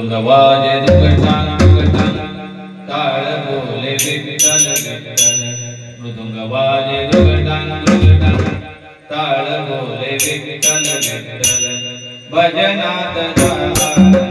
मृदुंग वाजे दुकटान काळ बोले विठ्ठल विठ्ठल. मृदुंग वाजे दुकटान दुकटान टाळ बोले विठ्ठल विठ्ठल. भजनात जा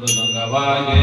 ಮೃದಂಗವಾಗಿ